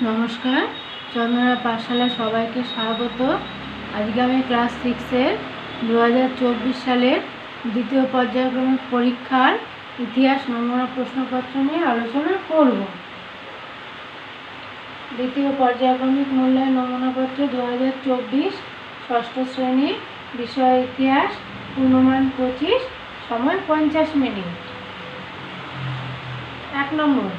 নমস্কার চন্দনা পাঠশালা সবাইকে স্বাগত। আজকে আমি ক্লাস সিক্সের দু হাজার চব্বিশ সালের দ্বিতীয় পর্যায়ক্রমিক পরীক্ষার ইতিহাস নমুনা প্রশ্নপত্র নিয়ে আলোচনা করব। দ্বিতীয় পর্যায়ক্রমিক মূল্যায়ন নমুনাপত্র দু হাজার চব্বিশ, ষষ্ঠ শ্রেণি, বিষয় ইতিহাস, পূর্ণমান পঁচিশ, সময় পঞ্চাশ মিনিট। এক নম্বর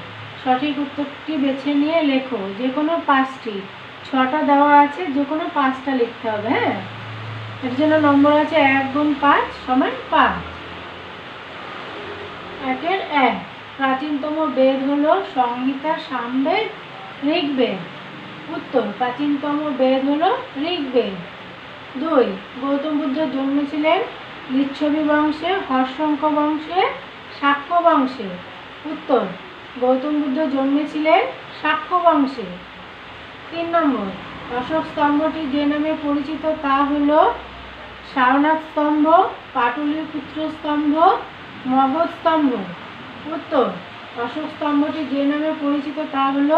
সঠিক উত্তরটি বেছে নিয়ে লেখো। যে কোনো পাঁচটি। ছটা দেওয়া আছে, যে কোনো পাঁচটা লিখতে হবে হ্যাঁ? এর জন্য নম্বর আছে এক গুণ পাঁচ সমান পাঁচ। একের এক। প্রাচীনতম বেদ হলো সংহিতা সামবেদ ঋগ্বেদ। উত্তর, প্রাচীনতম বেদ হলো ঋগ্বেদ। দুই, গৌতম বুদ্ধ জন্মেছিলেন লিচ্ছবি বংশে হর্ষঙ্ক বংশে, সাক্ষ্য বংশে। উত্তর গৌতম বুদ্ধ জন্মেছিলেন শাক্য বংশে তিন নম্বর, অশোক স্তম্ভটি যে নামে পরিচিত তা হল সারনাথ স্তম্ভ পাটলিপুত্র স্তম্ভ, মগধ স্তম্ভ। উত্তর, অশোক স্তম্ভটি যে নামে পরিচিত তা হল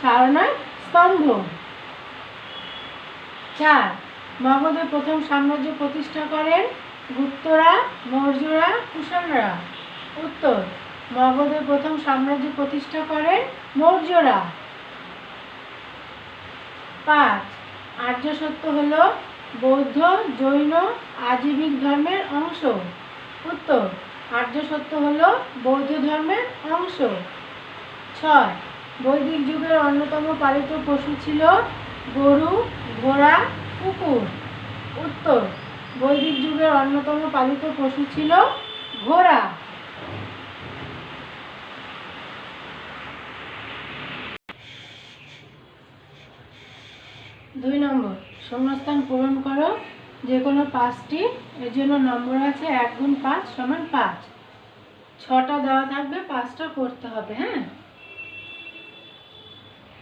সারনাথ স্তম্ভ। চার, মগধের প্রথম সাম্রাজ্য প্রতিষ্ঠা করেন গুপ্তরা, মৌর্যরা, কুষাণরা। উত্তর মগধের প্রথম সাম্রাজ্য প্রতিষ্ঠা করেন মৌর্যরা। পাঁচ, আর্য সত্য হল বৌদ্ধ, জৈন, আজীবিক ধর্মের অংশ। উত্তর, আর্য সত্য হল বৌদ্ধ ধর্মের অংশ। ছয়, বৈদিক যুগের অন্যতম পালিত পশু ছিল গরু, ঘোড়া, কুকুর। উত্তর, বৈদিক যুগের অন্যতম পালিত পশু ছিল ঘোড়া। দুই নম্বর, শূন্যস্থান পূরণ করো যে কোনো পাঁচটি, এর জন্য নম্বর আছে এক গুণ পাঁচ সমান পাঁচ। ছটা দেওয়া থাকবে, পাঁচটা করতে হবে হ্যাঁ?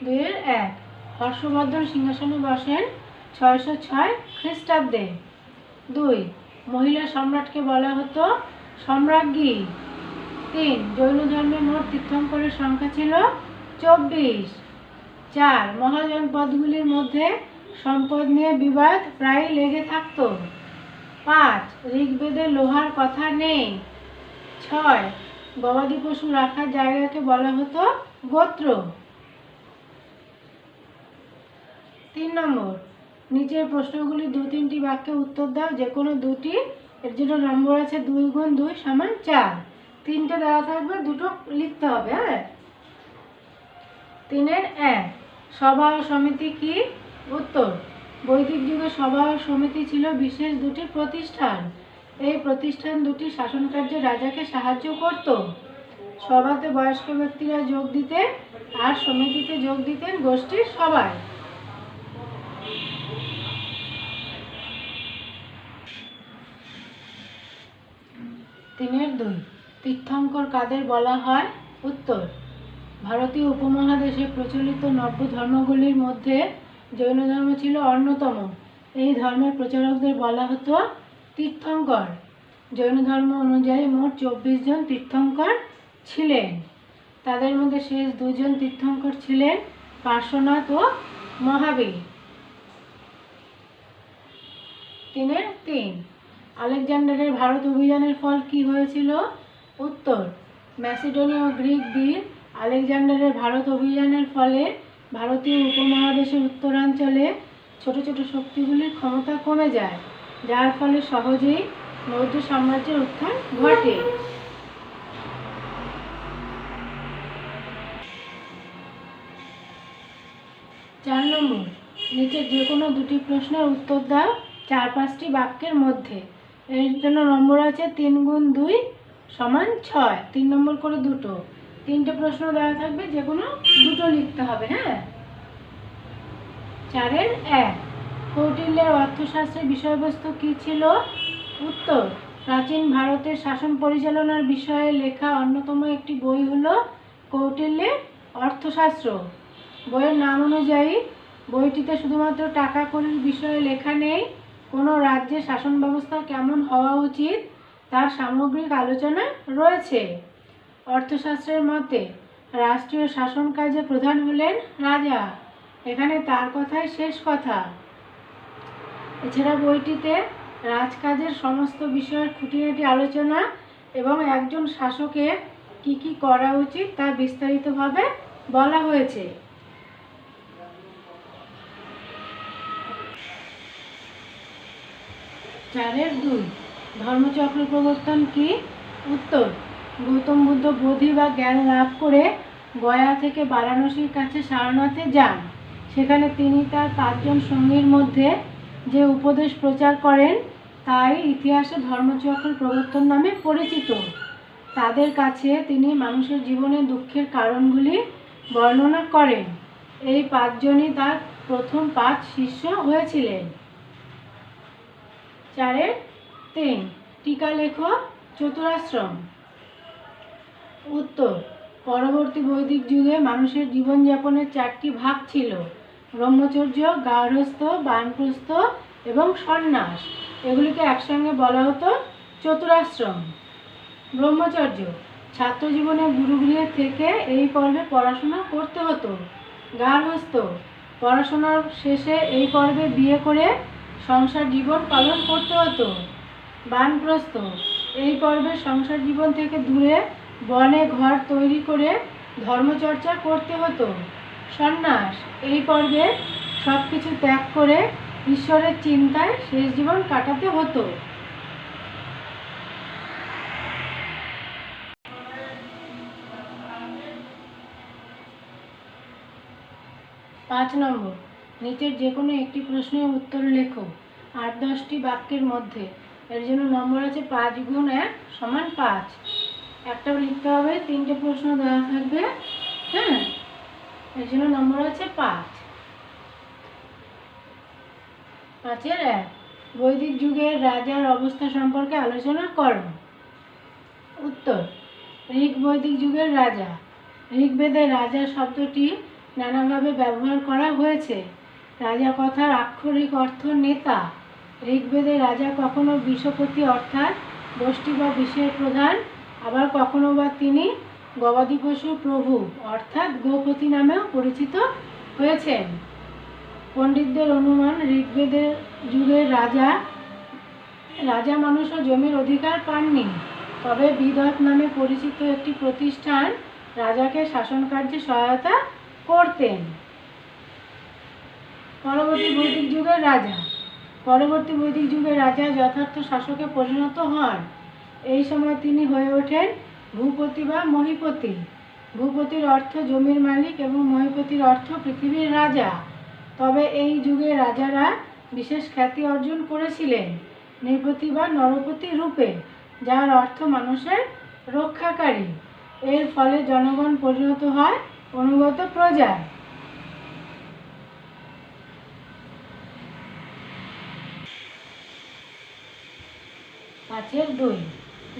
দুইয়ের এক, হর্ষবর্ধন সিংহাসনে বসেন ছয়শো ছয় খ্রিস্টাব্দে। দুই, মহিলা সম্রাটকে বলা হতো সম্রাজ্ঞী। তিন, জৈন ধর্মের মোট তীর্থঙ্করের সংখ্যা ছিল চব্বিশ। চার মহাজন পদগুলির মধ্যে সম্পদ নিয়ে বিবাদ প্রায় লেগে থাকতো। পাঁচ, ঋগ্বেদে লোহার কথা নেই। ছয়, গবাদি পশু রাখার জায়গাকে বলা হতো গোত্র। তিন নম্বর, নিচের প্রশ্নগুলি দু তিনটি বাক্যে উত্তর দাও যে কোনো দুটি। এর জন্য নম্বর আছে দুই গুণ দুই সমান চার। তিনটে দেওয়া থাকবে, দুটো লিখতে হবে হ্যাঁ? তিনের এক, সভা ও সমিতি কি উত্তর, বৈদিক যুগে সভা সমিতি ছিল বিশেষ দুটি প্রতিষ্ঠান। এই প্রতিষ্ঠান দুটি শাসন কার্যে রাজাকে সাহায্য করত। সভাতে বয়স্ক ব্যক্তিরা যোগ দিতেন আর সমিতিতে যোগ দিতেন গোষ্ঠীর সবাই। তিনের দুই, তীর্থঙ্কর কাদের বলা হয়? উত্তর, ভারতীয় উপমহাদেশে প্রচলিত নব্য ধর্মগুলির মধ্যে জৈন ধর্ম ছিল অন্যতম। এই ধর্মের প্রচারকদের বলা হতো তীর্থঙ্কর। জৈন ধর্ম অনুযায়ী মোট চব্বিশ জন তীর্থঙ্কর ছিলেন। তাদের মধ্যে শেষ দুজন তীর্থঙ্কর ছিলেন পার্শ্বনাথ ও মহাবীর। তিনের তিন। আলেকজান্ডারের ভারত অভিযানের ফল কি হয়েছিল? উত্তর, ম্যাসিডোনীয় গ্রিক বীর আলেকজান্ডারের ভারত অভিযানের ফলে ভারতীয় উপমহাদেশের উত্তরাঞ্চলে ছোট ছোট শক্তিগুলির ক্ষমতা কমে যায়, যার ফলে সহজেই মৌর্য সাম্রাজ্যের উত্থান ঘটে। চার নম্বর নিচে যে কোনো দুটি প্রশ্নের উত্তর দাও চার পাঁচটি বাক্যের মধ্যে। এর জন্য নম্বর আছে তিন গুণ দুই সমান ছয়। তিন নম্বর করে দুটো। তিনটে প্রশ্ন দেওয়া থাকবে যে কোনো দুটো লিখতে হবে হ্যাঁ? চারের এক। কৌটিল্যের অর্থশাস্ত্রের বিষয়বস্তু কী ছিল? উত্তর, প্রাচীন ভারতের শাসন পরিচালনার বিষয়ে লেখা অন্যতম একটি বই হল কৌটিল্যের অর্থশাস্ত্র। বইয়ের নাম অনুযায়ী, বইটিতে শুধুমাত্র টাকা কড়ির বিষয়ে লেখা নেই, কোনো রাজ্যের শাসন ব্যবস্থা কেমন হওয়া উচিত, তার সামগ্রিক আলোচনা রয়েছে। অর্থশাস্ত্রের মতে, রাষ্ট্রীয় শাসন কাজে প্রধান হলেন রাজা। এখানে তার কথাই শেষ কথা। এছাড়া বইটিতে রাজকাজের সমস্ত বিষয়ের খুঁটিনাটি আলোচনা এবং একজন শাসকের কি কি করা উচিত তা বিস্তারিতভাবে বলা হয়েছে। চারের দুই, ধর্মচক্র প্রবর্তন কি? উত্তর গৌতম বুদ্ধ বোধি বা জ্ঞান লাভ করে গয়া থেকে বারাণসীর কাছে সারনাথে যান। সেখানে তিনি তার পাঁচজন সঙ্গীর মধ্যে যে উপদেশ প্রচার করেন, তাই ইতিহাসে ধর্মচক্র প্রবর্তন নামে পরিচিত। তাদের কাছে তিনি মানুষের জীবনে দুঃখের কারণগুলি বর্ণনা করেন। এই পাঁচজনই তার প্রথম পাঁচ শিষ্য হয়েছিলেন। চারের তিন টিকা লেখ চতুরাশ্রম। উত্তর, পরবর্তী বৈদিক যুগে মানুষের জীবনযাপনের চারটি ভাগ ছিল, ব্রহ্মচর্য, গার্হস্থ, বানপ্রস্থ এবং সন্ন্যাস। এগুলিকে একসঙ্গে বলা হতো চতুরাশ্রম। ব্রহ্মচর্য ছাত্র জীবনে গুরুগৃহে থেকে এই পর্বে পড়াশোনা করতে হতো। গার্হস্থ, পড়াশোনার শেষে এই পর্বে বিয়ে করে সংসার জীবন পালন করতে হতো। বানপ্রস্থ, এই পর্বে সংসার জীবন থেকে দূরে বনে ঘর তৈরি করে ধর্মচর্চা করতে হতো। সন্ন্যাস, এই পর্বে সব কিছু ত্যাগ করে ঈশ্বরের চিন্তায় শেষ জীবন কাটাতে হতো। পাঁচ নম্বর, নিচের যে কোনো একটি প্রশ্নের উত্তর লেখো। আট দশটি বাক্যের মধ্যে। এর জন্য নম্বর আছে পাঁচ গুণ এক সমান পাঁচ। একটা লিখতে হবে, তিনটে প্রশ্ন দেওয়া থাকবে হ্যাঁ? এর জন্য নম্বর আছে পাঁচ। পাঁচের এক, বৈদিক যুগের রাজার অবস্থা সম্পর্কে আলোচনা করো। উত্তর, ঋগ বৈদিক যুগের রাজা। ঋগ্বেদে রাজা শব্দটি নানাভাবে ব্যবহার করা হয়েছে। রাজা কথার আক্ষরিক অর্থ নেতা। ঋগ্বেদে রাজা কখনো বিশ্বপতি অর্থাৎ গোষ্ঠী বা বিশ্বের প্রধান আবার কখনো বা তিনি গবাদি পশুর প্রভু, অর্থাৎ গোপতি নামেও পরিচিত হয়েছেন। পণ্ডিতদের অনুমান, ঋগ্বেদের যুগের রাজা রাজা মানুষও জমির অধিকার পাননি। তবে বিদত নামে পরিচিত একটি প্রতিষ্ঠান রাজাকে শাসন কার্যে সহায়তা করতেন। পরবর্তী বৈদিক যুগের রাজা। পরবর্তী বৈদিক যুগের রাজা যথার্থ শাসকে পরিণত হন। এই সময় তিনি হয়ে ওঠেন ভূপতি বা মহিপতি। ভূপতির অর্থ জমির মালিক এবং মহিপতির অর্থ পৃথিবীর রাজা। তবে এই যুগে রাজারা বিশেষ খ্যাতি অর্জন করেছিলেন নৃপতি বা নরপতি রূপে, যার অর্থ মানুষের রক্ষাকারী। এর ফলে জনগণ পরিণত হয় অনুগত প্রজায় পাঁচের দুই।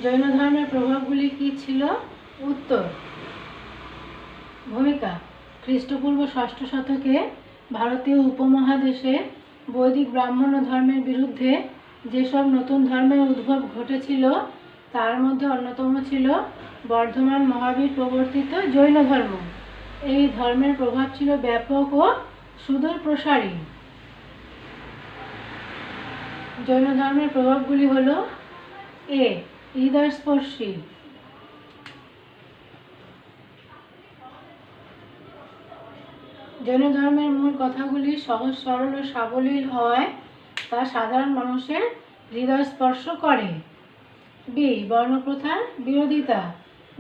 জৈন ধর্মের প্রভাবগুলি কি ছিল? উত্তর। ভূমিকা। খ্রিস্টপূর্ব ষষ্ঠ শতকে ভারতীয় উপমহাদেশে বৈদিক ব্রাহ্মণ ধর্মের বিরুদ্ধে যেসব নতুন ধর্মের উদ্ভব ঘটেছিল, তার মধ্যে অন্যতম ছিল বর্ধমান মহাবীর প্রবর্তিত জৈন ধর্ম। এই ধর্মের প্রভাব ছিল ব্যাপক ও সুদূর প্রসারী। জৈন ধর্মের প্রভাবগুলি হল এ হৃদয়স্পর্শী জৈন ধর্মের মূল কথাগুলি সহজ, সরল ও সাবলীল হওয়ায় তা সাধারণ মানুষের হৃদয় স্পর্শ করে। বি বর্ণপ্রথার বিরোধিতা।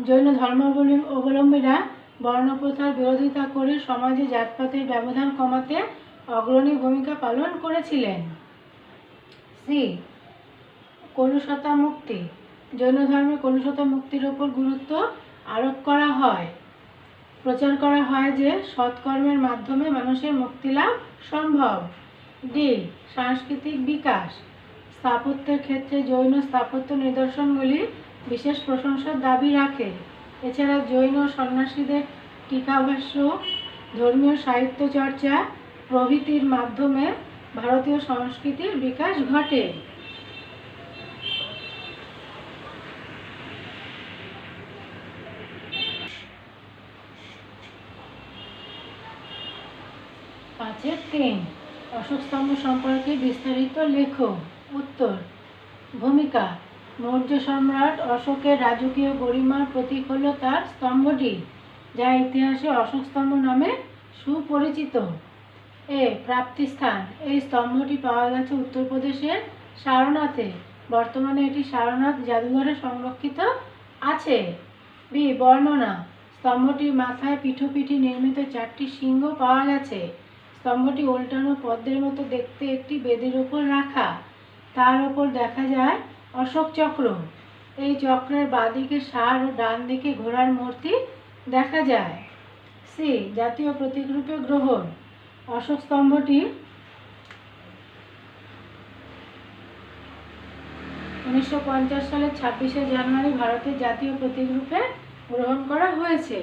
জৈন ধর্মাবলী অবলম্বীরা বর্ণপ্রথার বিরোধিতা করে সমাজে জাতপাতের ব্যবধান কমাতে অগ্রণী ভূমিকা পালন করেছিলেন। সি কলুষতা মুক্তি জৈন ধর্মে কলুষতা মুক্তির ওপর গুরুত্ব আরোপ করা হয়। প্রচার করা হয় যে সৎকর্মের মাধ্যমে মানুষের মুক্তি লাভ সম্ভব। ডি সাংস্কৃতিক বিকাশ। স্থাপত্যের ক্ষেত্রে জৈন স্থাপত্য নিদর্শনগুলি বিশেষ প্রশংসার দাবি রাখে। এছাড়া জৈন সন্ন্যাসীদের টিকাভাষ্য, ধর্মীয় সাহিত্য চর্চা প্রভৃতির মাধ্যমে ভারতীয় সংস্কৃতির বিকাশ ঘটে। পাঁচের তিন অশোক স্তম্ভ সম্পর্কে বিস্তারিত লেখো উত্তর, ভূমিকা, মৌর্য সম্রাট অশোকের রাজকীয় গরিমার প্রতীক হল তার স্তম্ভটি, যা ইতিহাসে অশোক স্তম্ভ নামে সুপরিচিত। এ, প্রাপ্তিস্থান। এই স্তম্ভটি পাওয়া গেছে উত্তরপ্রদেশের সারনাথে। বর্তমানে এটি সারনাথ জাদুঘরে সংরক্ষিত আছে। বি, বর্ণনা। স্তম্ভটির মাথায় পিঠোপিঠি নির্মিত চারটি সিংহ পাওয়া গেছে। স্তম্ভটি উল্টানো পদ্মের মতো দেখতে একটি বেদের উপর রাখা। তার উপর দেখা যায় অশোক চক্র। এই চক্রের বাঁদিকে ষাঁড় ও ডান দিকে ঘোড়ার মূর্তি দেখা যায়। সি, জাতীয় প্রতীকরূপে গ্রহণ। অশোক স্তম্ভটি উনিশশো পঞ্চাশ সালের ছাব্বিশে জানুয়ারি ভারতের জাতীয় প্রতীক রূপে গ্রহণ করা হয়েছে।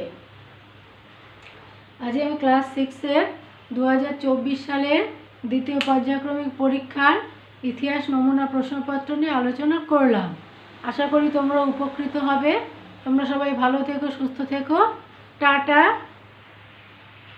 আজ আমি ক্লাস সিক্সের দু হাজার চব্বিশ সালের দ্বিতীয় পর্যায়ক্রমিক পরীক্ষার ইতিহাস নমুনা প্রশ্নপত্র নিয়ে আলোচনা করলাম। আশা করি তোমরা উপকৃত হবে। তোমরা সবাই ভালো থেকো, সুস্থ থেকো। টাটা।